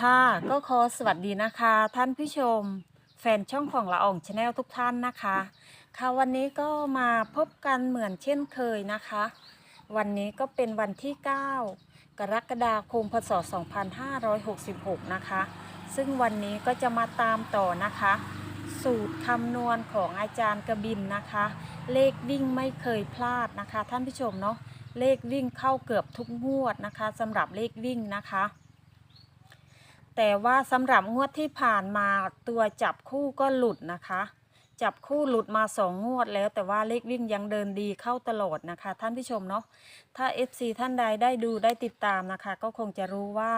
ค่ะก็ขอสวัสดีนะคะ ท่านผู้ชม แฟนช่องของละอองชาแนลทุกท่านนะคะ ค่ะวันนี้ก็มาพบกันเหมือนเช่นเคยนะคะ วันนี้ก็เป็นวันที่ 9 กรกฎาคมพศ 2566 นะคะ ซึ่งวันนี้ก็จะมาตามต่อนะคะ สูตรคำนวณของอาจารย์กระบินนะคะ เลขวิ่งไม่เคยพลาดนะคะ ท่านผู้ชมเนาะเลขวิ่งเข้าเกือบทุกงวดนะคะสำหรับเลขวิ่งนะคะ แต่ว่าสำหรับงวดที่ผ่านมาตัวจับคู่ก็หลุดนะคะ จับคู่หลุดมาสองงวดแล้วแต่ว่าเลขวิ่งยังเดินดีเข้าตลอดนะคะ ท่านผู้ชมเนาะถ้า FC ท่านใดได้ดูได้ติดตามนะคะ ก็คงจะรู้ว่า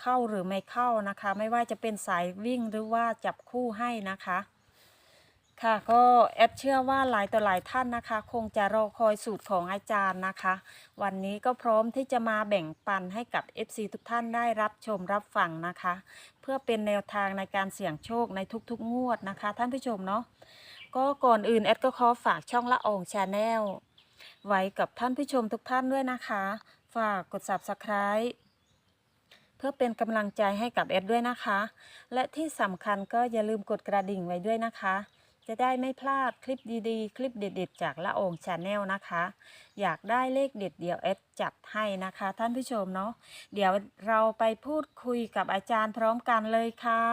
เข้าหรือไม่เข้านะคะ ไม่ว่าจะเป็นสายวิ่งหรือว่าจับคู่ให้นะคะ ค่ะก็แอดเชื่อว่าหลายต่อหลายท่านนะคะ คงจะรอคอยสูตรของอาจารย์นะคะ วันนี้ก็พร้อมที่จะมาแบ่งปันให้กับ FC ทุกท่านได้รับชมรับฟังนะคะ เพื่อเป็นแนวทางในการเสี่ยงโชคในทุกๆ งวดนะคะ ท่านผู้ชมเนาะก็ก่อนอื่นแอดก็ขอฝากช่องละอองชาแนลไว้กับท่านผู้ชมทุกท่านด้วยนะคะ ฝากกด subscribe เพื่อเป็นกำลังใจให้กับแอดด้วยนะคะ และที่สำคัญก็อย่าลืมกดกระดิ่งไว้ด้วยนะคะ จะได้ไม่พลาดคลิปดีๆ คลิปเด็ด ๆ จากละอองชาแนลนะคะ อยากได้เลขเด็ดเดี๋ยวเอสจัดให้นะคะ ท่านผู้ชมเนาะเดี๋ยวเราไปพูดคุยกับอาจารย์พร้อมกันเลยค่ะ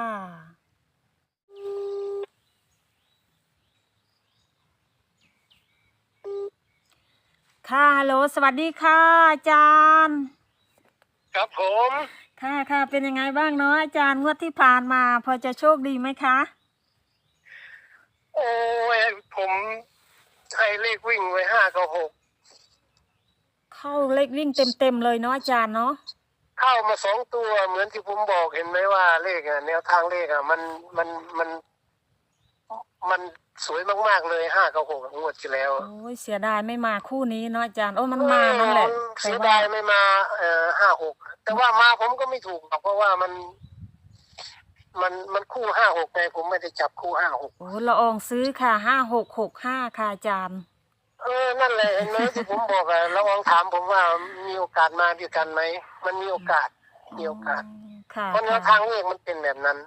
ค่ะฮัลโหลสวัสดีค่ะอาจารย์ ครับผม ค่ะค่ะเป็นยังไงบ้างเนาะอาจารย์งวดที่ผ่านมา พอจะโชคดีไหมคะ โอ้ยผมใช้เลขวิ่งไว้ห้ากับหกเข้าเลขวิ่งเต็มๆเลยเนาะอาจารย์เนาะเข้ามาสองตัวเหมือนที่ผมบอกเห็นไหมว่าเลขอะแนวทางเลขอะมันมันมัน มันสวยมากๆเลยห้ากับหกงวดที่แล้วโอ้ยเสียดายไม่มาคู่นี้เนาะอาจารย์โอ้มันมานั่นแหละเออแต่เสียว่าดายไม่มาเอ่อห้าหกแต่ว่ามาผมก็ไม่ถูกหรอกเพราะว่ามัน มันมันคู่ห้าหกไงผมไม่ได้จับคู่ห้าหกโอ้ละอองซื้อค่ะห้าหกหกห้าค่ะอาจารย์เออ นั่นแหละเห็นไหมที่ผมบอกอะเราลองถามผมว่ามีโอกาสมาด้วยกันไหม มันมีโอกาสมีโอกาสค่ะเพราะแนวค่ะทางเลขมันเป็นแบบนั้น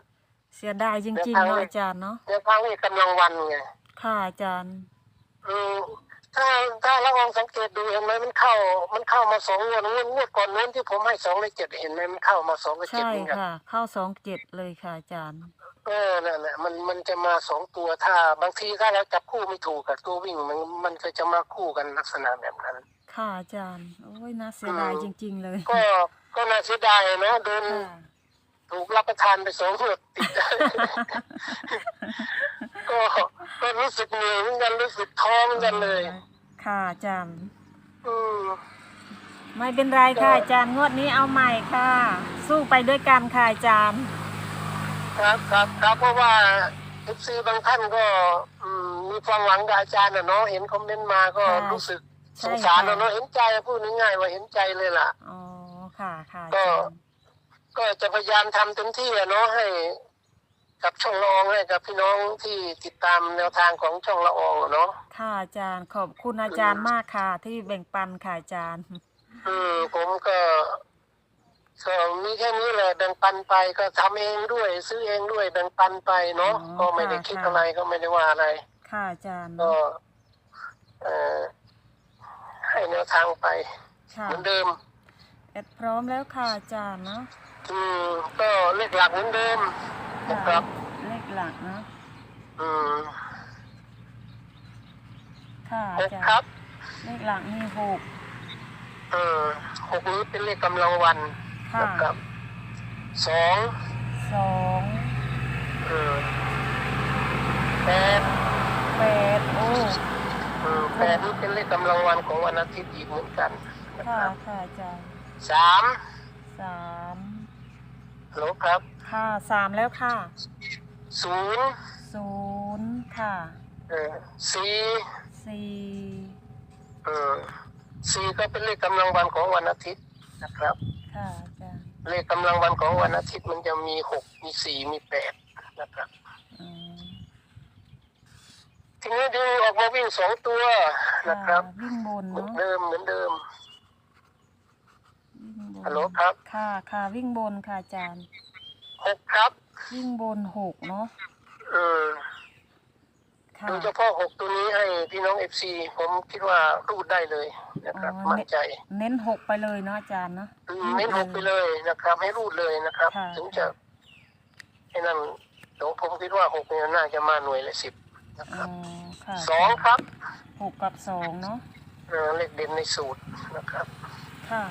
เสียดายจริงแนวๆทางเนาะเลขอาจารย์เนาะแนวทางเลขกำลังวันไงค่ะอาจารย์อืม ถ้าถ้าเราลองสังเกตดูเห็นไหมมันเข้า มันเข้ามาสองงวดงวดงวดก่อนนู้นที่ผมให้สองและเจ็ดเห็นไหมมันเข้ามาสองกับเจ็ดใช่เหมือนกันค่ะ เข้าสองเจ็ดเลยค่ะอาจารย์เออนั่นแหละมันมันจะมาสองตัวถ้า บางทีถ้าเราจับคู่ไม่ถูกกับตัววิ่งมันมันก็จะมาคู่กันลักษณะแบบนั้น ค่ะอาจารย์ โอ้ยน่าเสียดายอืมจริง ๆ เลย ก็ก็น่าเสียดายนะโดนค่ะถูกรับประทานไปสองงวดติด ก็ก็รู้สึกเหนื่อยเหมือนกันรู้สึกท้อเหมือนกันเลย ค่ะอาจารย์อืมไม่เป็นไรค่ะอาจารย์งวดนี้เอาใหม่ค่ะ สู้ไปด้วยกันค่ะอาจารย์ ครับครับครับเพราะว่าเอฟซีบางท่านก็อืมมีความหวังกับอาจารย์นะเนาะเห็นคอมเมนต์มาก็ค่ะรู้สึกใช่สงสารค่ะ นะเนาะเห็นใจพูดง่ายๆว่าเห็นใจเลยล่ะ อ๋อค่ะค่ะอาก็จารย์ก็จะพยายามทำเต็มที่อะเนาะให้ กับช่องละอองให้กับพี่น้องที่ติดตามแนวทางของช่องละอองอะเนาะค่ะอาจารย์ขอบคุณอาจารย์มากค่ะ ที่แบ่งปันค่ะอาจารย์ อืมผมก็ก็มีแค่นี้แหละแบ่งปันไปก็ทำเองด้วย ซื้อเองด้วยแบ่งปันไปเนาะอ๋อก็ไม่ได้ค่ะคิดค่ะ อะไรก็ไม่ได้ว่าอะไร ค่ะอาจารย์ก็เอ่อให้แนวทางไป ค่ะเหมือนเดิม แอดพร้อมแล้วค่ะอาจารย์เนาะ อืมก็เลขหลักเหมือนเดิมนะครับ เลขหลักเนาะอืมค่ะหอากจารครับย์เลขหลักมีหกเออหกนี้เป็นเลขกำลังวันค่ะนะครับสองสองเออแปดแปดโอ้เออแปดนี่เป็นเลขกำลังวันของวันอาทิตย์อีกเหมือนกันนะคค่ะรับค่ะอาจารย์สามสามฮั ลโหลครับค่ะสามแล้วค่ะศูนย์ศูนย์ค่ะเออสี่สี่เออสี่ก็เป็นเลขกำลังวันของวันอาทิตย์นะครับ ค่ะอาจารย์เลขกำลังวันของวันอาทิตย์มันจะมีหกมีสี่มีแปดนะครับ อืมทีนี้ดึงออกมาวิ่งสองตัวนะครับค่ะวิ่งบนเหมือนเนาะเดิมเหมือนเดิมวิ่งบ นฮัลโหลครับค่ะค่ะวิ่งบนค่ะอาจารย์วิ่งบนหกเนาะอืมค่ะโดยเฉพาะหกตัวนี้ให้พี่น้องเอฟซีผมคิดว่ารูดได้เลยนะครับอ๋อมั่นใจเน้นหกไปเลยเนาะอาจารย์เนาะอืมเน้นหกไปเลยนะครับ ให้รูดเลยนะครับ ค่ะถึงจะให้นั่นเดี๋ยวผมคิดว่าหกเนี่ยน่าจะมาหน่วยละสิบนะคอ๋รัอบค่ะสองครับหกกับสองเนาะเออเลขเด่นในสูตรนะครับ ค่ะ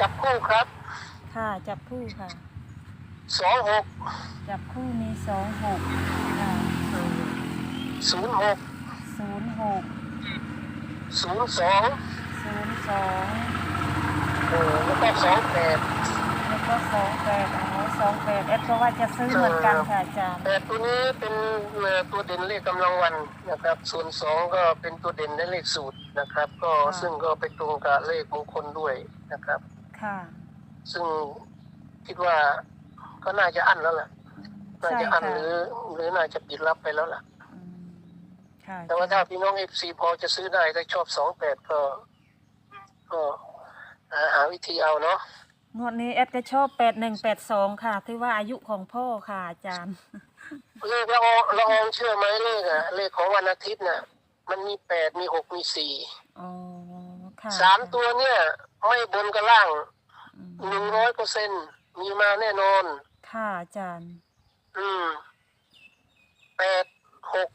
จับคู่ครับค่ะ จับคู่ค่ะ สองหกจับคู่มีสองหกค่ะศูนย์หกศูนย์หกศูนย์สองศูนย์สองเออแล้วก็สองแปดแล้วก็สองแปดอ๋อสองแปดเอฟก็ว่าจะซื้อเหมือนกันค่ะอาจารย์แต่ตัวนี้เป็นเอ่อตัวเด่นเลขกำลังวันนะครับส่วนสองก็เป็นตัวเด่นในเลขสูตรนะครับ ก็ซึ่งก็ไปตรงกับเลขมงคลด้วยนะครับ ค่ะ ซึ่งคิดว่าก็น่าจะอั้นแล้วล่ะ น่าใช่จะอั้นค่ะหรือหรือน่าจะปิดรับไปแล้วล่ะอืมค่ะ แต่ว่าถ้าพี่น้องเอฟซีพอจะซื้อได้ถ้าชอบสองแปดก็ ก็หาหาวิธีเอาเนาะงวดนี้เอฟก็ชอบแปดหนึ่งแปดสองค่ะ ที่ว่าอายุของพ่อค่ะอาจารย์ เลขละอองละอองเชื่อไหมเลขอะเลขของวันอาทิตย์น่ะ มันมีแปดมีหกมีสี่อ๋อค่ะสามตัวเนี่ย ไม่บนกับล่างอืมหนึ่งร้อยเปอร์เซ็นมีมาแน่นอน ค่ะอาจารย์ อืมแปดหก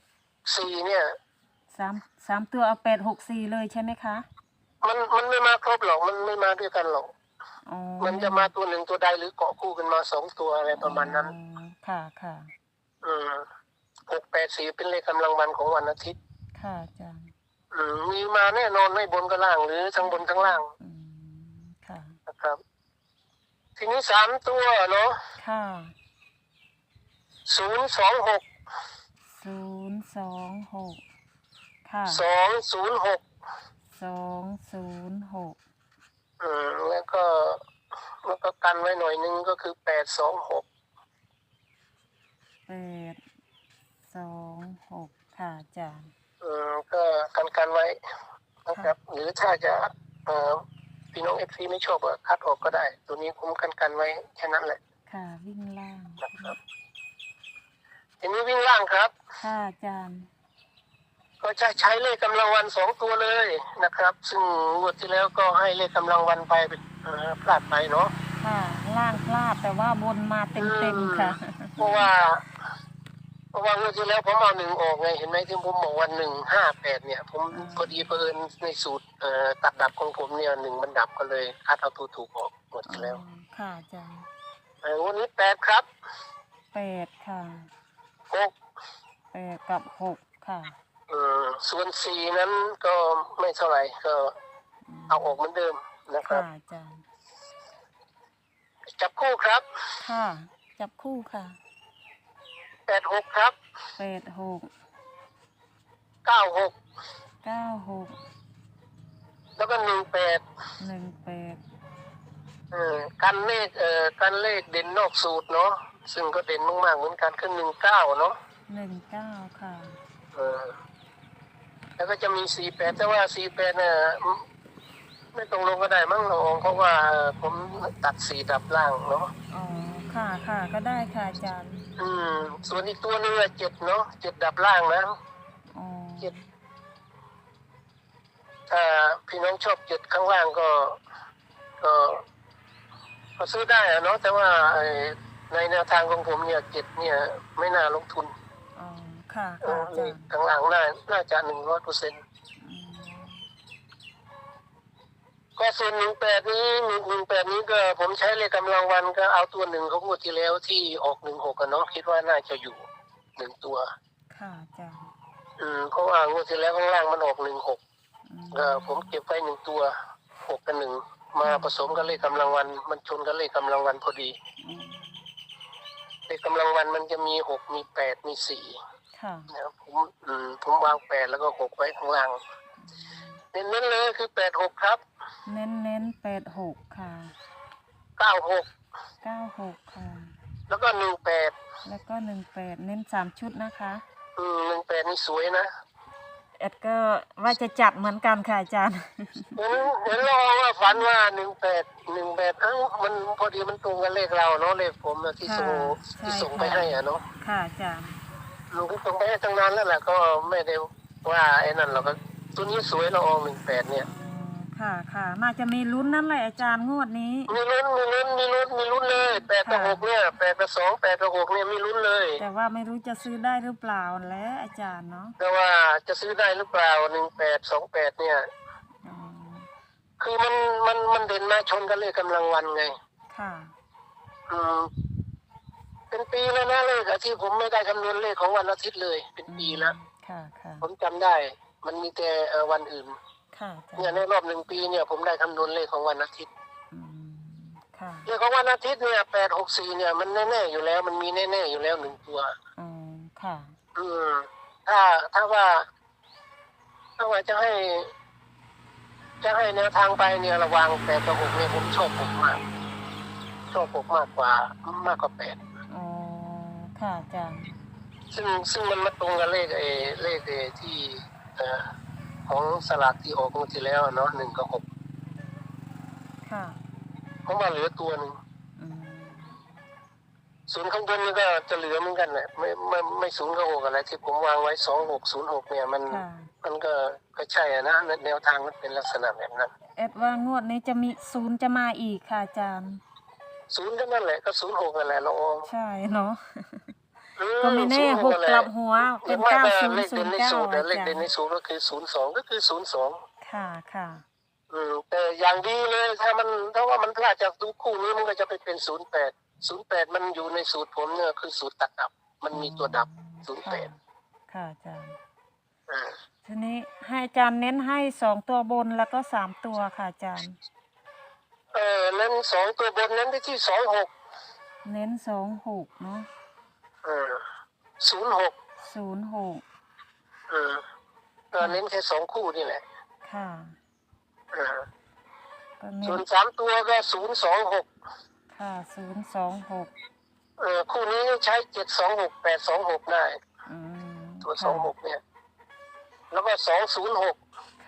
สี่เนี่ย สามสามตัวเอาแปดหกสี่เลยใช่ไหมคะมันมันไม่มาครบหรอกมันไม่มาด้วยกันหรอก อ๋อมันจะมาตัวหนึ่งตัวใดหรือเกาะคู่กันมาสองตัวอะไรประมาณนั้น อ๋อค่ะค่ะ อืมหกแปดสี่เป็นเลขกำลังวันของวันอาทิตย์ ค่ะอาจารย์ อืมมีมาแน่นอนไม่บนก็ล่างหรือทั้งบนทั้งล่าง อืม ค่ะนะครับ ทีนี้สามตัวเนาะค่ะศูนย์สองหกศูนย์สองหกค่ะสองศูนย์หกสองศูนย์หกอืมแล้วก็แล้วก็กันไว้หน่อยนึงก็คือแปดสองหกแปดสองหกค่ะอาจารย์อืมก็กันกันไว้นะครับ หรือถ้าจะเอ่อ พี่น้องเอฟซีไม่ชอบก็คัดออกก็ได้ ตัวนี้ผมกันกันไว้แค่นั้นแหละ ค่ะ วิ่งล่างนะครับทีนี้วิ่งล่างครับ ค่ะอาจารย์ ก็จะใช้เลขกำลังวันสองตัวเลยนะครับ ซึ่งงวดที่แล้วก็ให้เลขกำลังวันไปเอ่อพลาดไปเนาะ ค่ะ ล่างพลาดแต่ว่าบนมาเต็มเต็มๆค่ะ เพราะว่าเพ ราะว่างวดที่แล้วผมเอาหนึ่งออกไงเห็นไหมที่ผมบอกว่าหนึ่งห้าแปดเนี่ย ผมอืม พอดีเพิ่นในสูตรเอ่อตัดดับของผมเนี่ยหนึ่งมันดับก็เลยคัดเอาตัวถูกออกงวดที่แล้วอ๋อค่ะอาจารย์เออวันนี้แปดครับแปดค่ะหกแปดกับหกค่ะเออส่วนสี่นั้นก็ไม่เท่าไหร่ก็มเอาออกเหมือนเดิมนะคค่ะรับอาจารย์จับคู่ครับ ค่ะ จับคู่ค่ะ แปดหกครับแปดหกเก้าหกเก้าหกแล้วก็หนึ่งแปดหนึ่งแปดเออกันเลขเอ่อกันเลขเด่นนอกสูตรเนาะซึ่งก็เด่นมากๆเหมือนกันคือหนึ่งเก้าเนาะหนึ่งเก้าค่ะเออแล้วก็จะมีสี่แปดแต่ว่าสี่แปดเนี่ยไม่ไม่ตรงลงก็ได้มั้งละอองเพราะว่าผมตัดสี่ดับล่างเนาะอ๋อ ค่ะค่ะก็ได้ค่ะอาจารย์อืม ส่วนอีกตัวหนึงอะเจ็ดเนาะเจ็ดดับล่างนะอ๋อเจ็ดถ้าพี่น้องชอบเจ็ดข้างล่างก็ ก็ก็ซื้อได้อะเนาะแต่ว่าไอ้ในแนวทางของผมเนี่ยเจ็ดเนี่ย ไม่น่าลงทุนอ๋อค่ะเอค่ะออาจารย์ข้างล่างน่าน่าจะหนึ่งร้อยเปอร์เซ็นต์อืม ก็ส่วนหนึ่งแปดนี้หนึ่งหนึ่งแปดนี้ก็ผมใช้เลขกำลังวันก็เอาตัวหนึ่งของงวดที่แล้วที่ออกหนึ่งหกกันเนาะคิดว่าน่าจะอยู่หนึ่งตัว ค่ะอาจารย์อืมเพราะว่างวดที่แล้วข้างล่างมันออกหนึ่งหกอืมเออผมเก็บไว้หนึ่งตัวหกกับหนึ่งมาผสมกับเลขกำลังวัน มันชนกับเลขกำลังวันพอดีอืมเลขกำลังวันมันจะมีหกมีแปดมีสี่ค่ะ นะครับผมอืมผมวางแปดแล้วก็หกไว้ข้างล่างเน้นๆเลยคือแปดหกครับ เน้นเน้นแปดหกค่ะเก้าหกเก้าหกค่ะ แล้วก็หนึ่งแปดแล้วก็หนึ่งแปดเน้นสามชุดนะคะ อืมหนึ่งแปดนี่สวยนะแอดก็ว่าจะจัดเหมือนกันค่ะอาจารย์เห็นเห็นเราว่าฝันว่าหนึ่งแปดหนึ่งแปดเอ้ามันพอดีมันตรงกับเลขเราเนาะเลขผมอะที่ส่งค่ะที่ใช่ส่งไปค่ะให้อะเนาะค่ะอาจารย์ลุงที่ส่งไปให้ตั้งนานแล้วแหละก็ไม่ได้ว่าไอ้นั่นเราก็ตัวนี้สวยละอองหนึ่งแปดเนี่ยอ๋อ ค่ะค่ะน่าจะมีลุ้นนั่นแหละอาจารย์งวดนี้ มีลุ้นมีลุ้นมีลุ้นมีลุ้นเลยแปดกับค่ะหกเนี่ยแปดกับสองแปดกับหกเนี่ยมีลุ้นเลย แต่ว่าไม่รู้จะซื้อได้หรือเปล่าแล้วอาจารย์เนาะแต่ว่าจะซื้อได้หรือเปล่าหนึ่งแปดสองแปดเนี่ย อ๋อคือมันมันมันเด่นมาชนกันเลขกำลังวันไง ค่ะ อืมเป็นปีแล้วนะเลขอะที่ผมไม่ได้คำนวณเลขของวันอาทิตย์เลย เป็นปีแล้ว ค่ะค่ะผมจำได้ มันมีแต่เอ่อวันอื่น ค่ะอาจารเนี่ยย์ในรอบหนึ่งปีเนี่ยผมได้คำนวณเลขของวันอาทิตย์อืมค่ะเลขของวันอาทิตย์เนี่ยแปดหกสี่เนี่ยมันแน่ๆอยู่แล้วมันมีแน่ๆอยู่แล้วหนึ่งตัวอ๋อค่ะอืมถ้าถ้าว่า ถ้าว่าจะให้ จะให้แนวทางไปเนี่ยระวังแปดกับหกเนี่ยผมชอบหกมากชอบหกมากกว่ามากกว่าแปดอ๋อค่ะอาจารย์ซึ่งซึ่งมันมาตรงกับเลขเอเลขเอที่เอ่อ ของสลากที่ออกงวดที่แล้วเนาะหนึ่งกับหกค่ะเพราะว่าเหลือตัวหนึ่งอืมศูนย์ข้างบนนี่ก็จะเหลือเหมือนกันแหละไม่ไม่ไม่ศูนย์กับหกอะไรที่ผมวางไว้สองหกศูนย์หกเนี่ยมัน ค่ะ มันก็ก็ใช่อะนะแนวทางมันเป็นลักษณะแบบนั้นแอดว่างวดนี้จะมีศูนย์จะมาอีกค่ะอาจารย์ ศูนย์ก็นั่นแหละก็ศูนย์หกนั่นแหละละออง ใช่เนาะอื ก็ไม่แน่06หกนั่นแหกละลับหัวเป็นหรือเก้าว่าศูนเลย์ขศูเด่นนย์ในเก้าสูตรอาอะเลขจารเด่นในย์สูตรก็คือศูนย์สองก็คือศูนย์สองค่ะค่ะอืมแต่อย่างดีเลยถ้ามันถ้าว่ามันพลาดจากดูคู่นี้มันก็จะไปเป็นศูนย์แปดศูนย์แปดมันอยู่ในสูตรผมเนี่ยคือสูตรตัดดับ มันมีตัวดับศูนย์แปค่ะดค่ะอาจารย์อ่าทีนี้ให้อาจารย์เน้นให้สองตัวบนแล้วก็สามตัวค่ะอาจารย์ เออนั้นสองตัวบนนั้นได้ที่สองหกเน้นสองหกเนาะ เออศูนย์หกศูนย์หกเออเออเน้นแค่สองคู่นี่แหละ ค่ะเออก็เน้ส่วนนสามตัวก็ศูนย์สองหกค่ะศูนย์สองหกเออคู่นี้ใช้เจ็ดสองหกแปดสองหกได้ อืมตัวสองหกเนี่ย แล้วก็สองศูนย์หก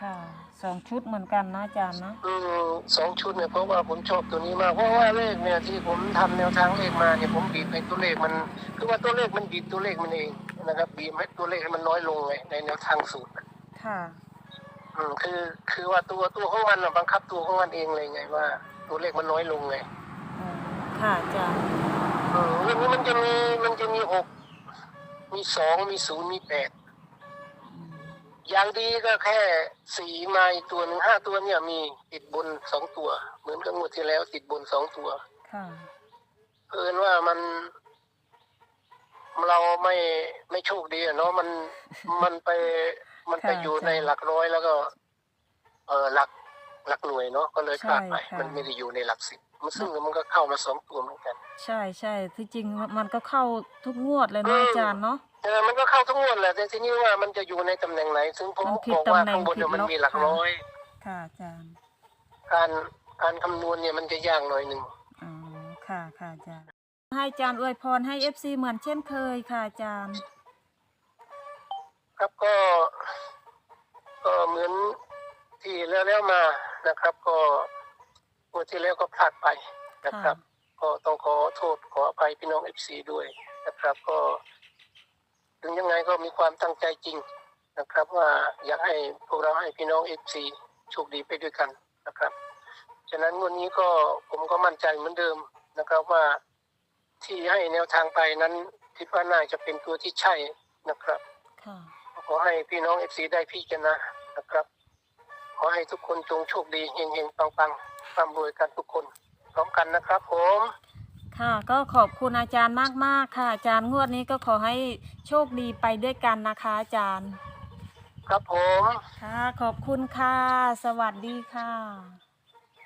ค่ะ สองชุดเหมือนกันนะอาจารย์เนาะอืมสองชุดเนี่ยเพราะว่าผมชอบตัวนี้มากเพราะว่าเลขเนี่ยที่ผมทำแนวทางเลขมาเนี่ยผมบีบให้ตัวเลขมัน คือว่าตัวเลขมันบีบตัวเลขมันเองนะครับบีบให้ตัวเลขให้มันน้อยลงไงในแนวทางสูตรค่ะอืมคือคือว่าตัวตัวของมันน่ะบังคับตัวของมันเองเลยไงว่า ตัวเลขมันน้อยลงไงอ๋อค่ะอาจารย์อืมเรื่องนี้มันจะมีมันจะมีหกมีสองมีศูนย์มีแปดอืม อย่างดีก็แค่สี่มาอีกตัวหนึ่งห้าตัวเนี่ยมีติดบนสองตัว เหมือนกับงวดที่แล้วติดบนสองตัวค่ะเอินว่ามันเราไม่ไม่โชคดีอะเนาะมันมันไปมันไปค่ะอยู่ใช่ในหลักร้อยแล้วก็ เออหลักหลักหน่วยเนาะก็เลยพลาดไปใช่ค่ะมันไม่ได้อยู่ในหลักสิบมันซึ่งมันก็เข้ามาสองตัวเหมือนกัน ใช่ใช่ที่จริงมันก็เข้าทุกงวดเลยอืนะมอาจารย์เนาะเออมันก็เข้าทั้งงวดแหละแต่ทีนี้ว่ามันจะอยู่ในตำแหน่งไหน ซึ่งผมมันผิดบอกว่าตำแหน่งข้างบนเนี่ยผิดมันล็อกมีหลักค่ะร้อย ค่ะอาจารย์การการคำนวณเนี่ยมันจะยากหน่อยหนึ่งอ๋อค่ะค่ะอาจารย์ให้อาจารย์อวยพรให้เอฟซีเหมือนเช่นเคยค่ะอาจารย์ครับก็ก็เหมือนที่แล้วแล้วมานะครับ ก็งวดที่แล้วก็พลาดไปนะครับ ก็ต้องขอโทษขออภัยพี่น้องเอฟซีด้วยนะครับ ก็ ถึงยังไงก็มีความตั้งใจจริงนะครับ ว่าอยากให้พวกเราให้พี่น้องเอฟซีโชคดีไปด้วยกันนะครับ ฉะนั้นวันนี้ก็ผมก็มั่นใจเหมือนเดิมนะครับว่าที่ให้แนวทางไปนั้นคิดว่าน่าจะเป็นตัวที่ใช่นะครับค่ะขอให้พี่น้องเอฟซีได้พิจารณานะครับ ขอให้ทุกคนจงโชคดีเฮงๆปังๆร่ำรวยกันทุกคน พร้อมกันนะครับผม ค่ะก็ขอบคุณอาจารย์มาก ๆ ค่ะ อาจารย์งวดนี้ก็ขอให้โชคดีไปด้วยกันนะคะอาจารย์ ครับผม ค่ะ ขอบคุณค่ะ สวัสดีค่ะ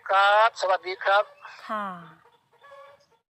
ครับ สวัสดีครับ ค่ะ